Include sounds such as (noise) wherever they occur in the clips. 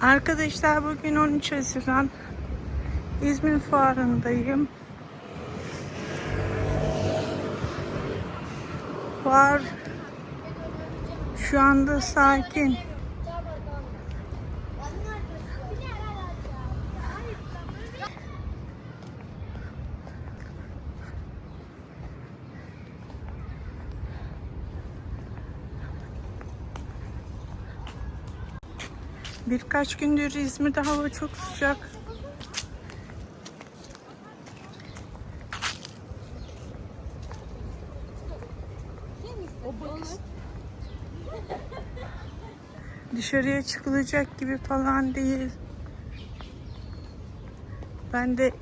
Arkadaşlar bugün 13 Haziran İzmir Fuarı'ndayım. Fuar şu anda sakin. Birkaç gündür İzmir'de hava çok sıcak. Dışarıya çıkılacak gibi falan değil. Ben de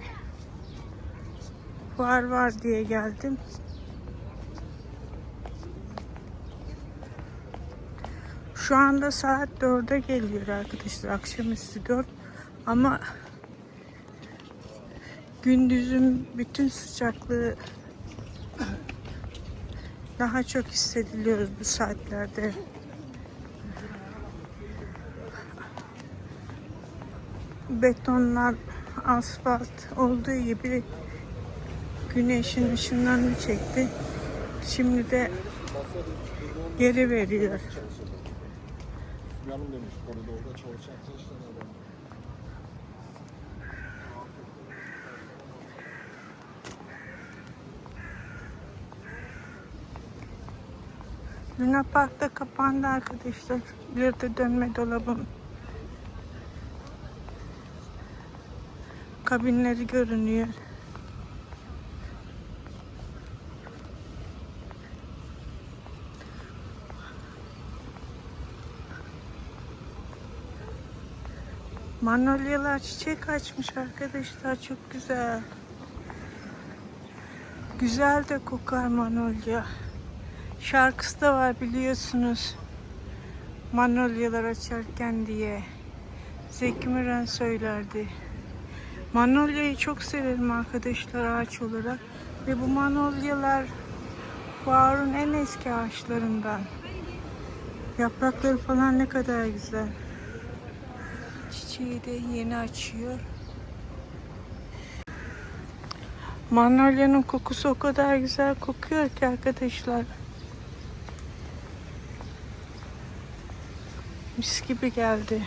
var var diye geldim. Şu anda saat 4'e geliyor arkadaşlar. Akşamüstü 4. Ama gündüzün bütün sıcaklığı daha çok hissediliyoruz bu saatlerde. Betonlar, asfalt olduğu gibi güneşin ışınlarını çekti. Şimdi de geri veriyor. Yanım demiş koridorda çalışan adam. Luna Park'ta kapandı arkadaşlar. De dönme dolabım. Kabinleri görünüyor. Manolyalar çiçek açmış arkadaşlar. Çok güzel. Güzel de kokar manolya. Şarkısı da var biliyorsunuz. Manolyalar açarken diye. Zeki Müren söylerdi. Manolyayı çok severim arkadaşlar ağaç olarak. Ve bu manolyalar Fuarın en eski ağaçlarından. Yaprakları falan ne kadar güzel. Çiçeği de yeni açıyor. Manolyanın kokusu o kadar güzel kokuyor ki arkadaşlar. Mis gibi geldi.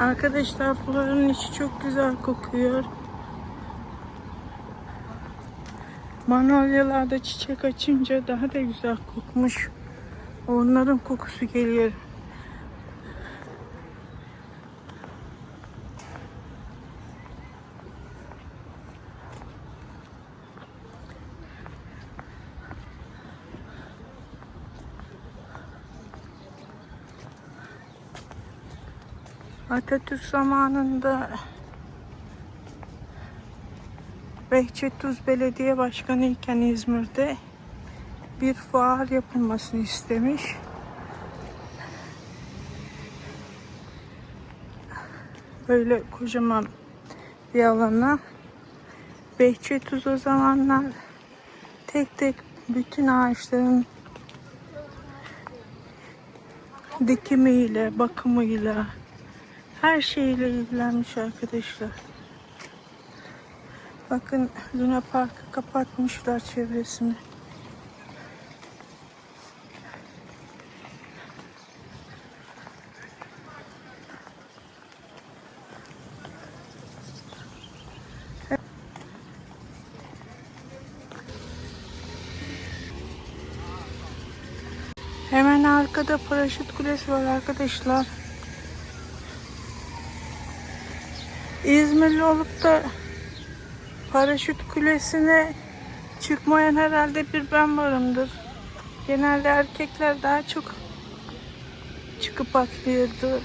Arkadaşlar fuarın içi çok güzel kokuyor. Manolyalarda çiçek açınca daha da güzel kokmuş. Onların kokusu geliyor. Atatürk zamanında Behçet Tuz Belediye Başkanı iken İzmir'de bir fuar yapılmasını istemiş. Böyle kocaman bir alana Behçet Tuz o zamanlar tek tek bütün ağaçların dikimiyle, bakımıyla, her şeyle ilgilenmiş arkadaşlar. Bakın Luna Park'ı kapatmışlar çevresini. Hemen arkada paraşüt kulesi var arkadaşlar. İzmirli olup da paraşüt kulesine çıkmayan herhalde bir ben varımdır. Genelde erkekler daha çok çıkıp atlıyordu.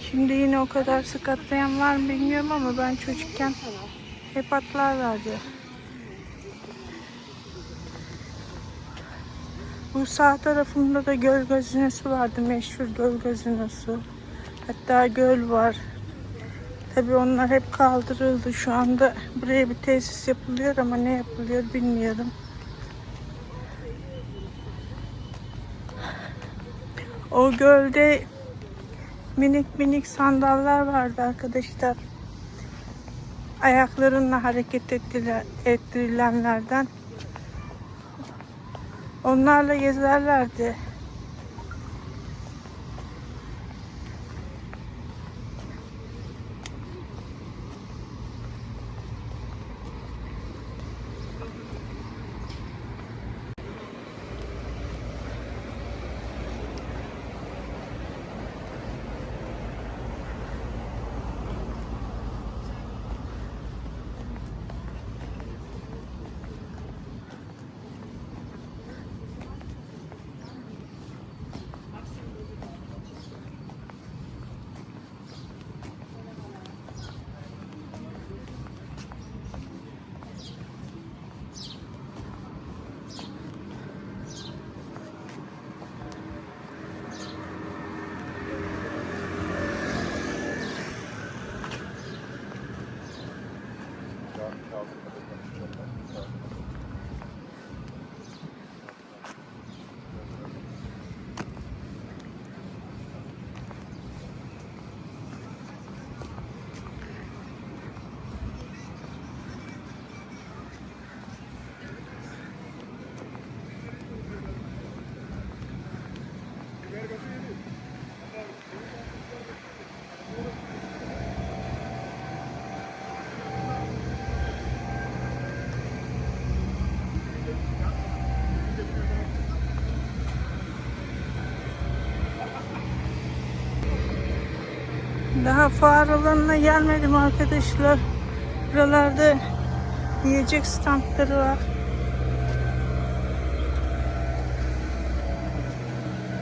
Şimdi yine o kadar sık atlayan var mı bilmiyorum ama ben çocukken hep atlarlardı. Bu sağ tarafında da göl gazinesi vardı. Meşhur göl gazinesi. Hatta göl var. Tabii onlar hep kaldırıldı. Şu anda buraya bir tesis yapılıyor ama ne yapılıyor bilmiyorum. O gölde minik minik sandallar vardı arkadaşlar. Ayaklarınla hareket ettirilen- ettirilenlerden. Onlarla gezerlerdi. Daha fuar alanına gelmedim arkadaşlar. Buralarda yiyecek standları var.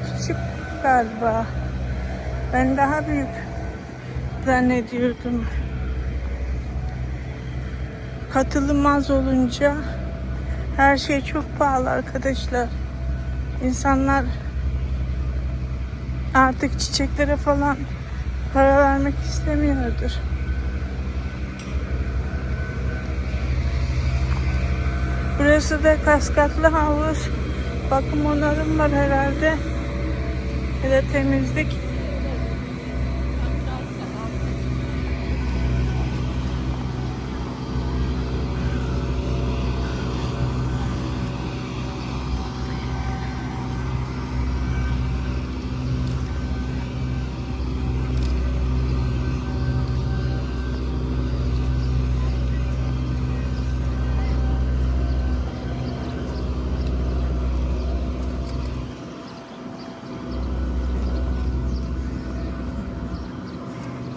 Küçük galiba. Ben daha büyük zannediyordum. Katılım az olunca her şey çok pahalı arkadaşlar. İnsanlar artık çiçeklere falan para vermek istemiyordur. Burası da kaskatlı havuz. Bakım onarım var herhalde. Ya da temizlik.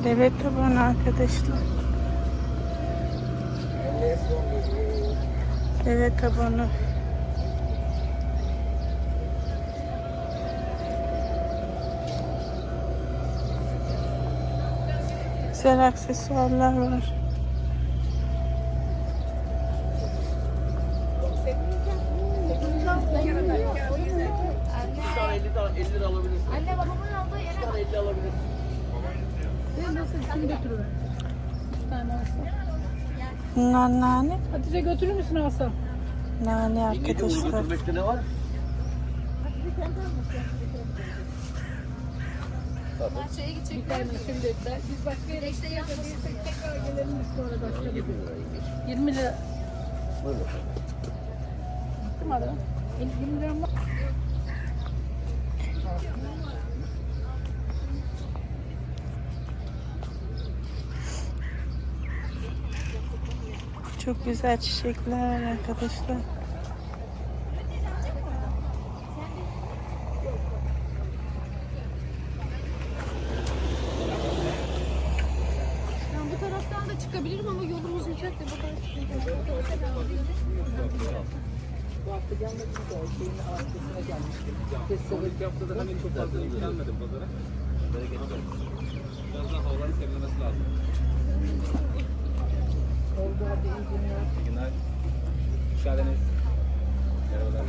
Deve tabanı arkadaşlar. Deve tabanı. Güzel aksesuarlar var. Bunlar nane. Hatice götürür müsün Aslan? Nane arkadaşlar. ne var? şeye gidecek. Bir tane şimdi ben, biz başka yere İşte yapmasın. tekrar gelelim biz sonra başka bir 20 lira yengece. 20 lira. Buyurun. Mi adam? 20 lira mı? Çok güzel çiçekler arkadaşlar. Bu taraftan da çıkabilirim ama yolum uzayacak bakalım. Bu hafta gelmedim de şeyin arkasına gelmiştim. Sonraki haftada hemen çok fazla ilgilenmedim pazara. Biraz daha havaları temizlemesi lazım. Oldu hadi iyi günler. İyi günler. Geldiniz. Merhabalar.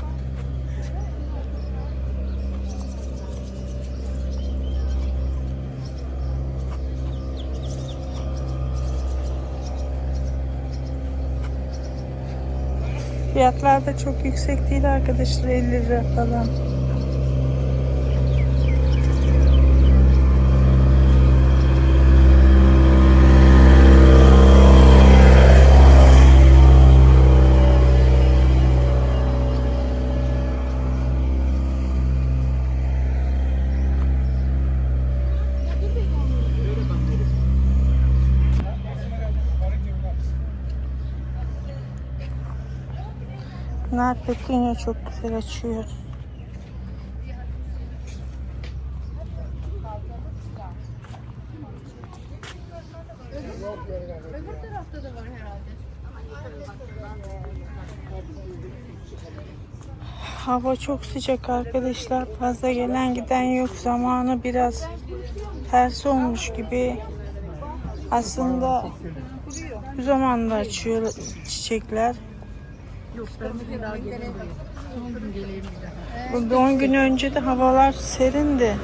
Fiyatlar da çok yüksek değil arkadaşlar 50 lira falan. Nar petunya çok güzel açıyor. Hava çok sıcak arkadaşlar. Fazla gelen giden yok. Zamanı biraz ters olmuş gibi. Aslında bu zamanda açıyor çiçekler. Yok bugün daha geleyim buraya. Son gün geleyim bir daha. Bu 10 gün önce de havalar serindi.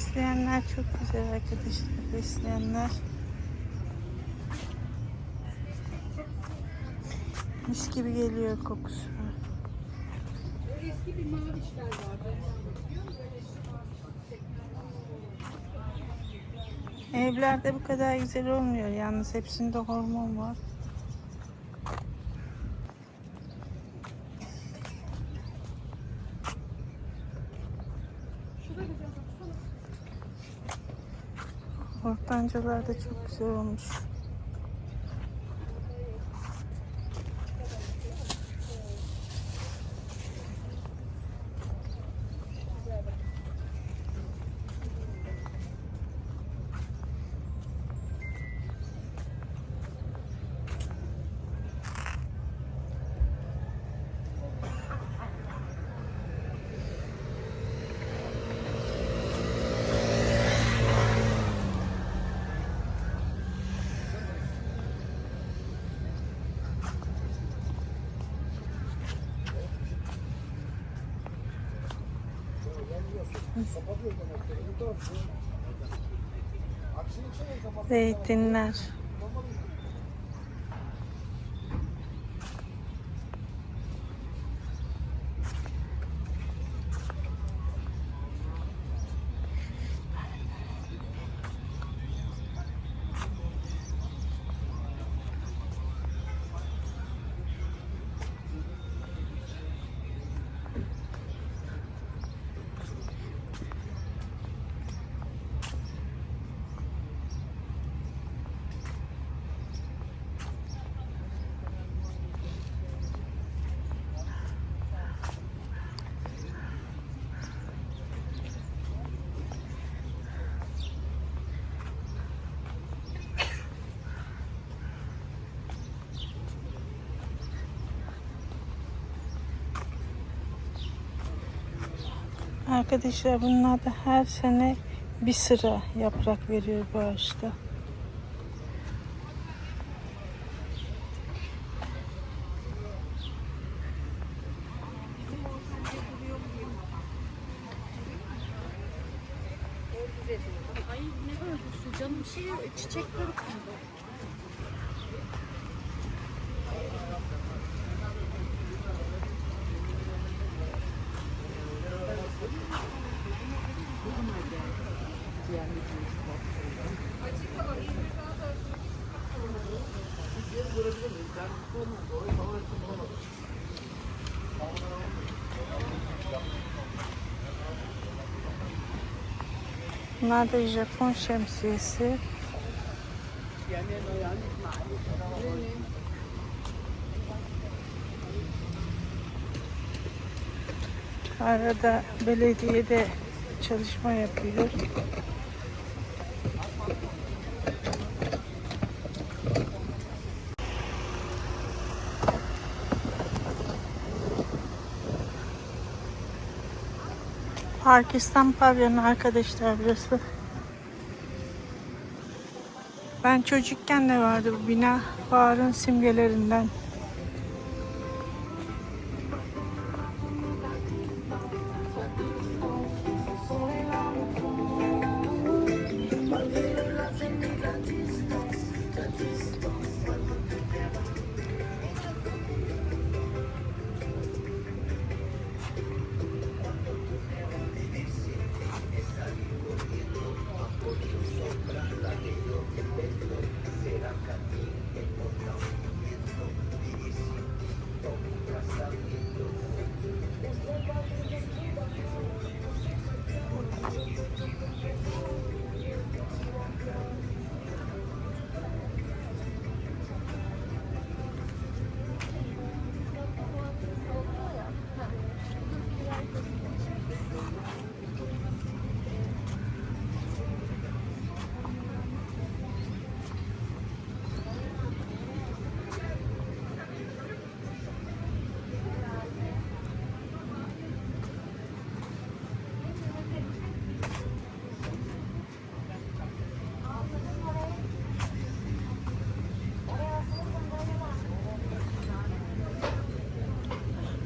Fesleğenler çok güzel arkadaşlar. Fesleğenler. Mis gibi geliyor kokusu. Evlerde bu kadar güzel olmuyor. Yalnız hepsinde hormon var. Ortancalar da çok güzel olmuş. Zeytinler. Arkadaşlar bunlar da her sene bir sıra yaprak veriyor bu ağaçta. Bunlar da Japon şemsiyesi. Arada belediyede çalışma yapıyor. Pakistan pavyonu arkadaşlar burası. Ben çocukken de vardı bu bina. Fuarın simgelerinden.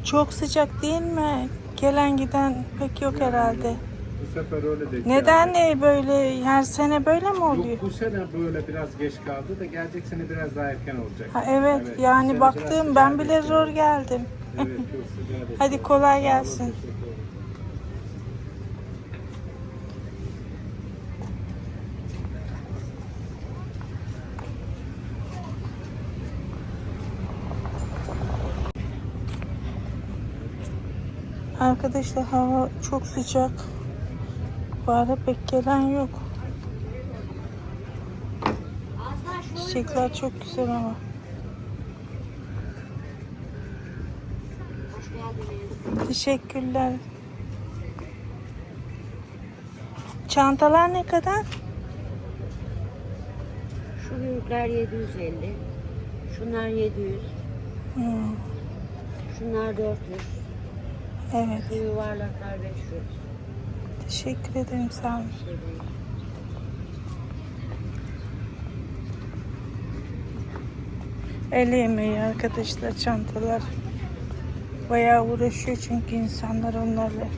Çok sıcak değil mi? Gelen giden pek yok herhalde. Bu sefer öyle de. Neden e, böyle her sene böyle mi oluyor? Yok bu sene böyle biraz geç kaldı da gelecek sene biraz daha erken olacak. Ha, evet, bu yani sene baktım biraz ben bile zor geldim. Evet çok bekliyorum. (laughs) Hadi kolay gelsin. Arkadaşlar hava çok sıcak. Bu ara pek gelen yok. Çiçekler çok güzel ama. Teşekkürler. Çantalar ne kadar? Şu büyükler 750. Şunlar 700. Hmm, Şunlar 400. evet. Yuvarlaklar 500. Teşekkür ederim sağ olun. Şey. El yemeği arkadaşlar çantalar. Bayağı uğraşıyor çünkü insanlar onlarla.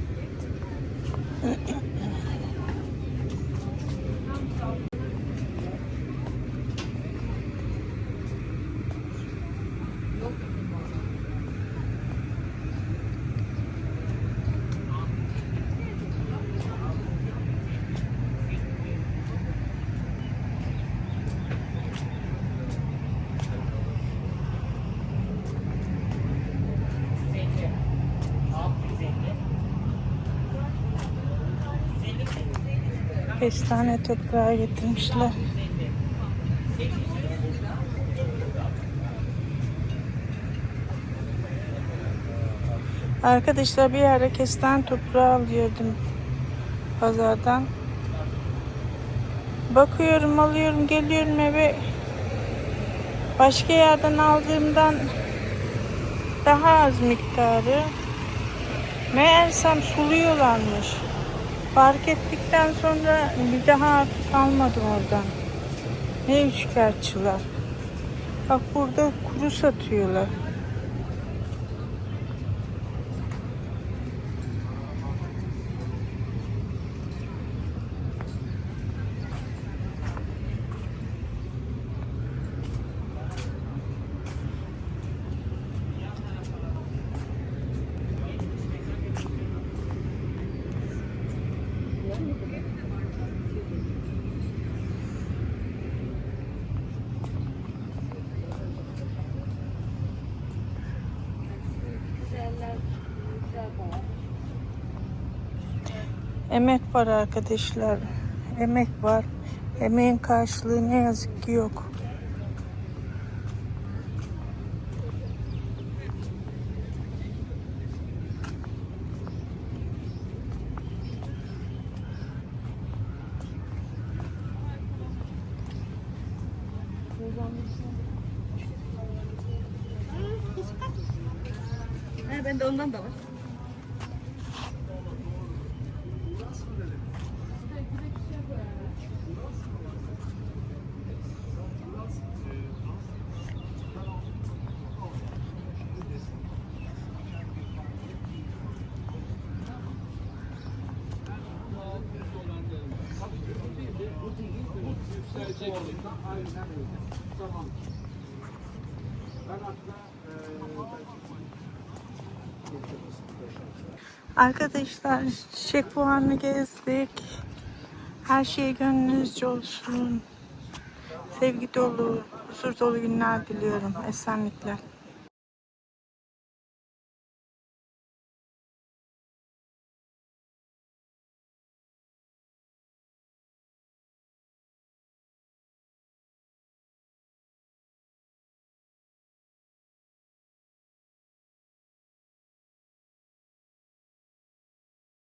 Beş tane toprağa getirmişler. Arkadaşlar bir ara kesten toprağı alıyordum pazardan. Bakıyorum alıyorum geliyorum eve başka yerden aldığımdan daha az miktarı. Meğersem suluyorlarmış. Fark ettikten sonra bir daha artık almadım oradan. Ne üçkağıtçılar. Bak burada kuru satıyorlar. Emek var arkadaşlar. emek var. Emeğin karşılığı ne yazık ki yok. He bende ondan da var. Arkadaşlar çiçek fuarını gezdik. Her şey gönlünüzce olsun. Sevgi dolu, huzur dolu günler diliyorum. Esenlikler.